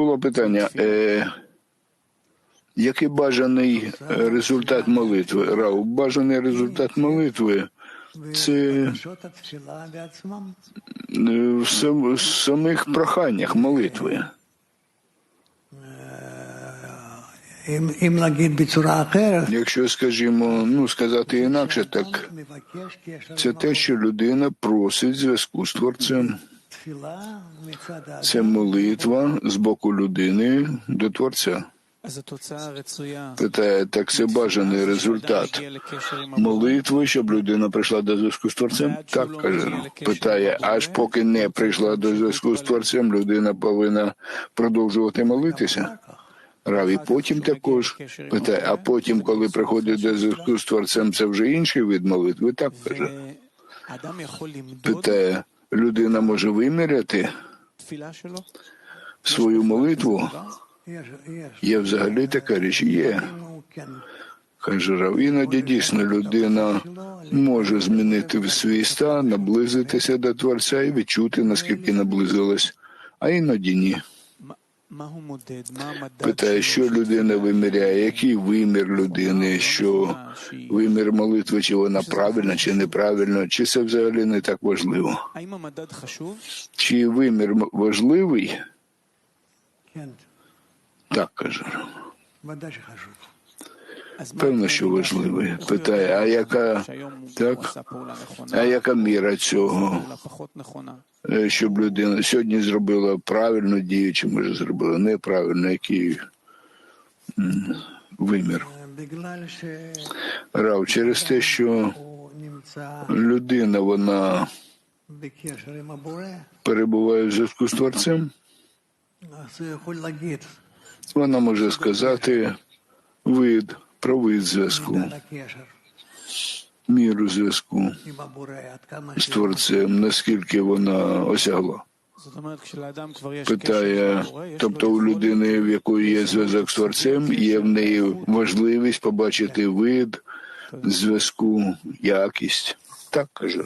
Було питання, е, який бажаний результат молитви? Рау, бажаний результат молитви це е, в самих проханнях молитви. Якщо скажімо, ну сказати інакше, так це те, що людина просить зв'язку з творцем. Це молитва з боку людини до Творця. Це так це бажаний результат молитви, щоб людина прийшла до зв'язку з творцем. Так каже, питає, аж поки не прийшла до зв'язку з творцем, людина повинна продовжувати молитися. Раві потім також питає, а потім, коли приходить до зв'язку з творцем, це вже інший вид молитви. Так каже, питає, людина може виміряти свою молитву. Є взагалі така річ є. Каже Рав, іноді дійсно людина може змінити свій стан, наблизитися до Творця і відчути, наскільки наблизилась, а іноді ні. Питає, що людина виміряє, який вимір людини, що вимір молитви, чи вона правильна, чи неправильно, чи це взагалі не так важливо. Чи вимір важливий? Так каже. Певно, що важливий. Питає, а яка так? А яка міра цього? Е, щоб людина сьогодні зробила правильну дію, чи може зробила неправильно, який вимір. Рав, через те, що людина вона перебуває в зв'язку з творцем, вона може сказати вид про вид зв'язку міру зв'язку з творцем, наскільки вона осягла. Питає, тобто у людини, в якої є зв'язок з творцем, є в неї важливість побачити вид зв'язку, якість. Так каже.